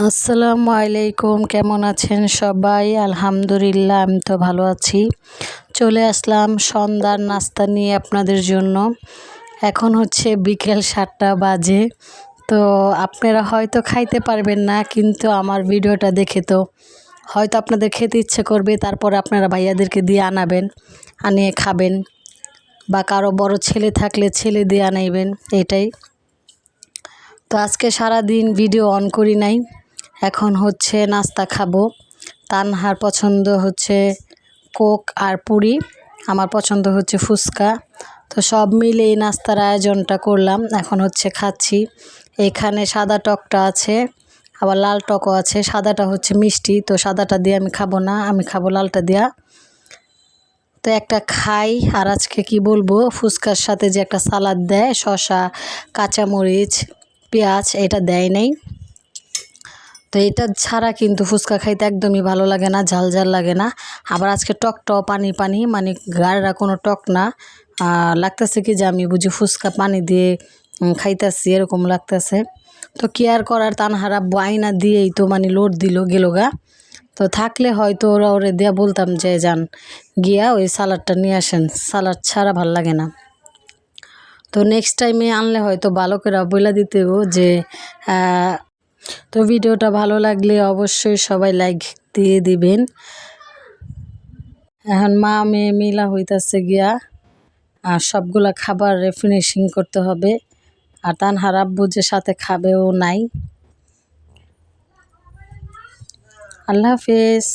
আসসালামু আলাইকুম, কেমন আছেন সবাই? আলহামদুলিল্লাহ, আমি তো ভালো আছি। চলে আসলাম সন্ধ্যার নাস্তা নিয়ে আপনাদের জন্য। এখন হচ্ছে বিকেল সাতটা বাজে। তো আপনারা হয়তো খাইতে পারবেন না, কিন্তু আমার ভিডিওটা দেখে তো হয়তো আপনাদের খেতে ইচ্ছে করবে, তারপর আপনারা ভাইয়াদেরকে দিয়ে আনাবেন, আনিয়ে খাবেন। বা কারও বড় ছেলে থাকলে ছেলে দিয়ে আনাইবেন, এটাই। তো আজকে সারা দিন ভিডিও অন করি নাই। এখন হচ্ছে নাস্তা খাব। তানহার পছন্দ হচ্ছে কোক আর পুরি, আমার পছন্দ হচ্ছে ফুচকা। তো সব মিলে এই নাস্তার আয়োজনটা করলাম, এখন হচ্ছে খাচ্ছি। এখানে সাদা টকটা আছে, আবার লাল টকও আছে, সাদাটা হচ্ছে মিষ্টি, তো সাদাটা দিয়ে আমি খাব না, আমি খাব লালটা দিয়া। তো একটা খাই, আর আজকে কি বলব, ফুচকার সাথে যে একটা সালাদ দেয়, শসা, কাঁচামরিচ, পেঁয়াজ, এটা দেয় নাই। তো এটা ছাড়া কিন্তু ফুচকা খাইতে একদমই ভালো লাগে না, ঝাল ঝাল লাগে না। আবার আজকে টক টকটাও পানি পানি মানে গাড়রা কোনো টক না। লাগতেছে কি যে আমি বুঝি ফুচকা পানি দিয়ে খাইতেছি, এরকম লাগতেছে। তো কি আর করার, তানহারা বাইনা দিয়েই তো মানে লোড দিল, গেল গা। তো থাকলে হয়তো ওরা ওরে দেয়া বলতাম যে, যান, গিয়া ওই সালাডটা নিয়ে আসেন। সালাড ছাড়া ভালো লাগে না। তো নেক্সট টাইমে আনলে হয়তো ভালো করে বলে দিতেও যে তো ভিডিওটা ভালো লাগলে অবশ্যই সবাই লাইক দিয়ে দিবেন। এখন মা, মেয়ে মিলা হইতাছে গিয়া, আর সবগুলা খাবার ফিনিশিং করতে হবে। আর তান হারাব্বু যে সাথে খাবেও নাই। আল্লাহ হাফেজ।